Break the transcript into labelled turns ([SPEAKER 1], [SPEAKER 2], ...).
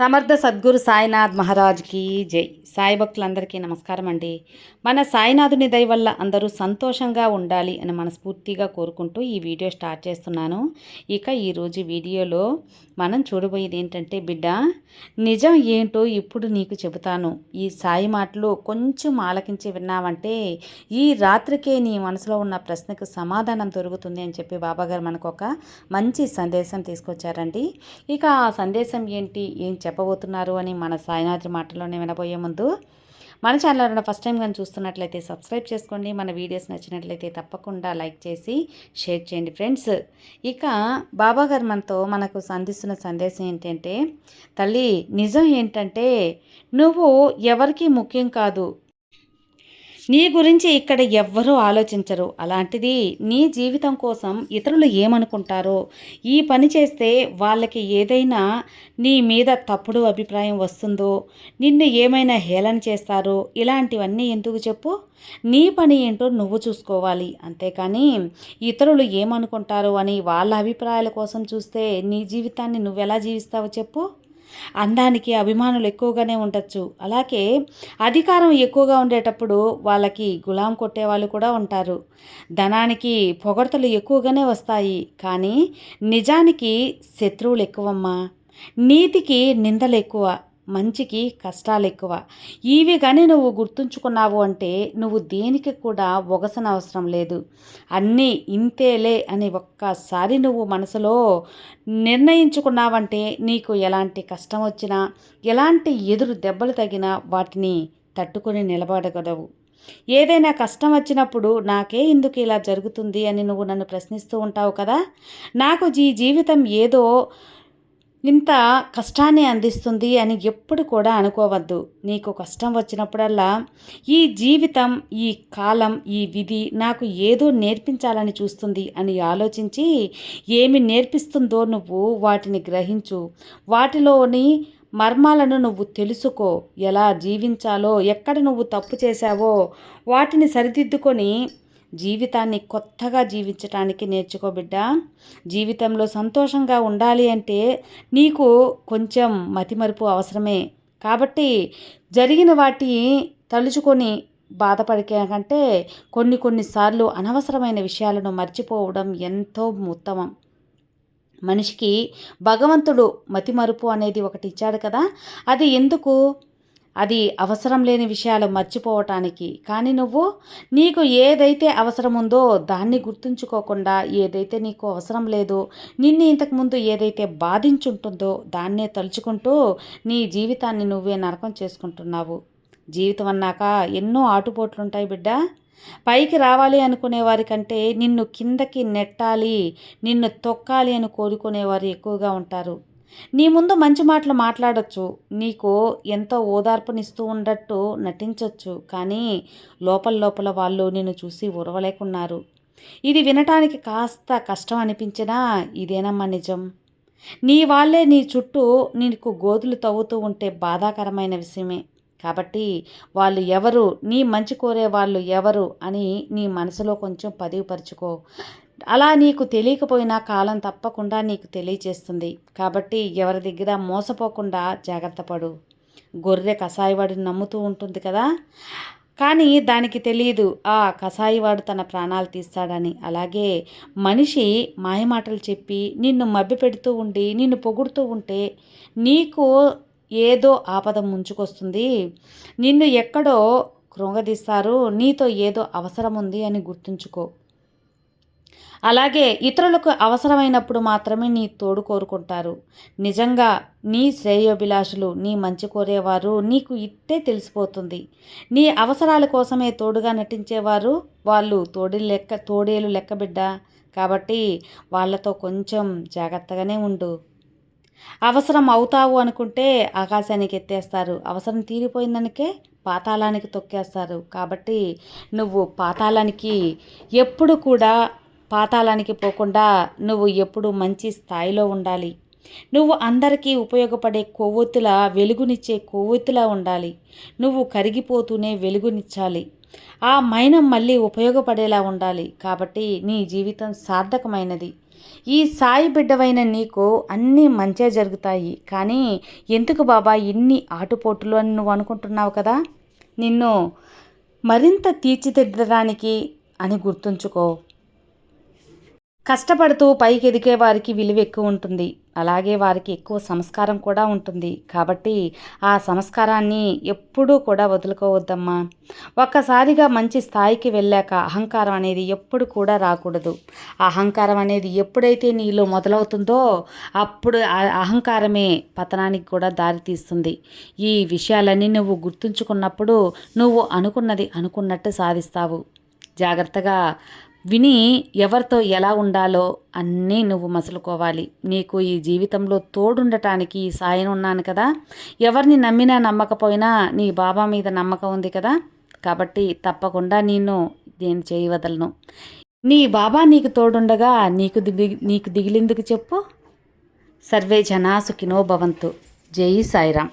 [SPEAKER 1] సమర్థ సద్గురు సాయినాథ్ మహారాజ్కి జై. సాయి భక్తులందరికీ నమస్కారం అండి. మన సాయినాథుని దయ వల్ల అందరూ సంతోషంగా ఉండాలి అని మనస్ఫూర్తిగా కోరుకుంటూ ఈ వీడియో స్టార్ట్ చేస్తున్నాను. ఇక ఈరోజు వీడియోలో మనం చూడబోయేది ఏంటంటే బిడ్డ నిజం ఏంటో ఇప్పుడు నీకు చెబుతాను. ఈ సాయి మాటలు కొంచెం ఆలకించి విన్నావంటే ఈ రాత్రికే నీ మనసులో ఉన్న ప్రశ్నకు సమాధానం దొరుకుతుంది అని చెప్పి బాబాగారు మనకు ఒక మంచి సందేశం తీసుకొచ్చారండి. ఇక ఆ సందేశం ఏంటి? ఏం చెప్పబోతున్నారు అని మన సాయినాథుడి మాటలోనే వినబోయే ముందు మన ఛానల్ ఎవరైనా ఫస్ట్ టైం కానీ చూస్తున్నట్లయితే సబ్స్క్రైబ్ చేసుకోండి. మన వీడియోస్ నచ్చినట్లయితే తప్పకుండా లైక్ చేసి షేర్ చేయండి ఫ్రెండ్స్ ఇక బాబా గారు మనతో మనకు అందిస్తున్న సందేశం ఏంటంటే తల్లి నిజం ఏంటంటే నువ్వు ఎవరికి ముఖ్యం కాదు. నీ గురించి ఇక్కడ ఎవ్వరూ ఆలోచించరు. అలాంటిది నీ జీవితం కోసం ఇతరులు ఏమనుకుంటారో ఈ పని చేస్తే వాళ్ళకి ఏదైనా నీ మీద తప్పుడు అభిప్రాయం వస్తుందో నిన్ను ఏమైనా హేళన చేస్తారో ఇలాంటివన్నీ ఎందుకు చెప్పు? నీ పని ఏంటో నువ్వు చూసుకోవాలి. అంతేకాని ఇతరులు ఏమనుకుంటారో అని వాళ్ళ అభిప్రాయాల కోసం చూస్తే నీ జీవితాన్ని నువ్వెలా జీవిస్తావో చెప్పు. అందానికి అభిమానులు ఎక్కువగానే ఉండొచ్చు. అలాగే అధికారం ఎక్కువగా ఉండేటప్పుడు వాళ్ళకి గులాం కొట్టే వాళ్ళు కూడా ఉంటారు. ధనానికి పొగడ్తలు ఎక్కువగానే వస్తాయి. కానీ నిజానికి శత్రువులు ఎక్కువమ్మా. నీతికి నిందలు ఎక్కువ. మంచికి కష్టాలు ఎక్కువ ఇవి కానీ నువ్వు గుర్తుంచుకున్నావు అంటే నువ్వు దేనికి కూడా ఒగసన అవసరం లేదు. అన్నీ ఇంతేలే అని ఒక్కసారి నువ్వు మనసులో నిర్ణయించుకున్నావంటే నీకు ఎలాంటి కష్టం వచ్చినా ఎలాంటి ఎదురు దెబ్బలు తగినా వాటిని తట్టుకొని నిలబడగలవు. ఏదైనా కష్టం వచ్చినప్పుడు నాకే ఎందుకు ఇలా జరుగుతుంది అని నువ్వు నన్ను ప్రశ్నిస్తూ ఉంటావు కదా? నాకు ఈ జీవితం ఏదో ఇంత కష్టాన్ని అందిస్తుంది అని ఎప్పుడు కూడా అనుకోవద్దు. నీకు కష్టం వచ్చినప్పుడల్లా ఈ జీవితం ఈ కాలం ఈ విధి నాకు ఏదో నేర్పించాలని చూస్తుంది అని ఆలోచించి ఏమి నేర్పిస్తుందో నువ్వు వాటిని గ్రహించు. వాటిలోని మర్మాలను నువ్వు తెలుసుకో. ఎలా జీవించాలో ఎక్కడ నువ్వు తప్పు చేశావో వాటిని సరిదిద్దుకొని జీవితాన్ని కొత్తగా జీవించటానికి నేర్చుకోబిడ్డ జీవితంలో సంతోషంగా ఉండాలి అంటే నీకు కొంచెం మతిమరుపు అవసరమే. కాబట్టి జరిగిన వాటి తలుచుకొని బాధపడికే కంటే కొన్ని కొన్నిసార్లు అనవసరమైన విషయాలను మర్చిపోవడం ఎంతో ఉత్తమం. మనిషికి భగవంతుడు మతిమరుపు అనేది ఒకటి ఇచ్చాడు కదా. అది ఎందుకు? అది అవసరం లేని విషయాలు మర్చిపోవటానికి. కానీ నువ్వు నీకు ఏదైతే అవసరం ఉందో దాన్ని గుర్తుంచుకోకుండా ఏదైతే నీకు అవసరం లేదు నిన్ను ఇంతకుముందు ఏదైతే బాధించుంటుందో దాన్నే తలుచుకుంటూ నీ జీవితాన్ని నువ్వే నరకం చేసుకుంటున్నావు. జీవితం అన్నాక ఎన్నో ఆటుపోట్లుంటాయి బిడ్డ. పైకి రావాలి అనుకునే వారికంటే నిన్ను కిందకి నెట్టాలి నిన్ను తొక్కాలి అని కోరుకునేవారు ఎక్కువగా ఉంటారు. నీ ముందు మంచి మాటలు మాట్లాడచ్చు. నీకు ఎంతో ఓదార్పునిస్తూ ఉండట్టు నటించవచ్చు కానీ లోపల లోపల వాళ్ళు నిన్ను చూసి ఉరవలేకున్నారు ఇది వినటానికి కాస్త కష్టం అనిపించినా ఇదేనమ్మా నిజం. నీ వాళ్ళే నీ చుట్టూ నీకు గోధులు తవ్వుతూ ఉంటే బాధాకరమైన విషయమే. కాబట్టి వాళ్ళు ఎవరు నీ మంచి కోరే వాళ్ళు ఎవరు అని నీ మనసులో కొంచెం పదివిపరుచుకో. అలా నీకు తెలియకపోయినా కాలం తప్పకుండా నీకు తెలియచేస్తుంది. కాబట్టి ఎవరి దగ్గర మోసపోకుండా జాగ్రత్త పడు. గొర్రె కషాయవాడిని నమ్ముతూ ఉంటుంది కదా? కానీ దానికి తెలియదు ఆ కషాయివాడు తన ప్రాణాలు తీస్తాడని. అలాగే మనిషి మాయమాటలు చెప్పి నిన్ను మభ్య పెడుతూ ఉండి నిన్ను పొగుడుతూ ఉంటే నీకు ఏదో ఆపద ముంచుకొస్తుంది. నిన్ను ఎక్కడో కృంగదీస్తారు నీతో ఏదో అవసరం ఉంది అని గుర్తుంచుకో. అలాగే ఇతరులకు అవసరమైనప్పుడు మాత్రమే నీ తోడు కోరుకుంటారు. నిజంగా నీ శ్రేయోభిలాషులు నీ మంచి కోరేవారు నీకు ఇట్టే తెలిసిపోతుంది. నీ అవసరాల కోసమే తోడుగా నటించేవారు వాళ్ళు తోడి లెక్క తోడేలు లెక్కబిడ్డ కాబట్టి వాళ్ళతో కొంచెం జాగ్రత్తగానే ఉండు. అవసరం అవుతావు అనుకుంటే ఆకాశానికి ఎత్తేస్తారు. అవసరం తీరిపోయిందనికే పాతాళానికి తొక్కేస్తారు. కాబట్టి నువ్వు పాతాళానికి ఎప్పుడు కూడా పాతాళానికి పోకుండా నువ్వు ఎప్పుడు మంచి స్థాయిలో ఉండాలి. నువ్వు అందరికీ ఉపయోగపడే కొవ్వొత్తుల వెలుగునిచ్చే కొవ్వొత్తులా ఉండాలి. నువ్వు కరిగిపోతూనే వెలుగునిచ్చాలి. ఆ మైనం మళ్ళీ ఉపయోగపడేలా ఉండాలి. కాబట్టి నీ జీవితం సార్థకమైనది. ఈ సాయి బిడ్డవైన నీకు అన్నీ మంచే జరుగుతాయి. కానీ ఎందుకు బాబా ఇన్ని ఆటుపోటులు అని నువ్వు అనుకుంటున్నావు కదా? నిన్ను మరింత తీర్చిదిద్దడానికి అని గుర్తుంచుకో. కష్టపడుతూ పైకి ఎదిగే వారికి విలువ ఎక్కువ ఉంటుంది. అలాగే వారికి ఎక్కువ సంస్కారం కూడా ఉంటుంది. కాబట్టి ఆ సంస్కారాన్ని ఎప్పుడూ కూడా వదులుకోవద్దమ్మా. ఒక్కసారిగా మంచి స్థాయికి వెళ్ళాక అహంకారం అనేది ఎప్పుడు కూడా రాకూడదు. అహంకారం అనేది ఎప్పుడైతే నీలో మొదలవుతుందో అప్పుడు ఆ అహంకారమే పతనానికి కూడా దారితీస్తుంది ఈ విషయాలన్నీ నువ్వు గుర్తుంచుకున్నప్పుడు నువ్వు అనుకున్నది అనుకున్నట్టు సాధిస్తావు. జాగ్రత్తగా విని ఎవరితో ఎలా ఉండాలో అన్నీ నువ్వు మసులుకోవాలి. నీకు ఈ జీవితంలో తోడుండటానికి ఈ సాయం ఉన్నాను కదా. ఎవరిని నమ్మినా నమ్మకపోయినా నీ బాబా మీద నమ్మకం ఉంది కదా. కాబట్టి తప్పకుండా నేను నేను చేయవదలను. నీ బాబా నీకు తోడుండగా నీకు దిగి నీకు దిగిలిందుకు చెప్పు. సర్వే జనా సుఖినో భవంతు. జై సాయిరామ్.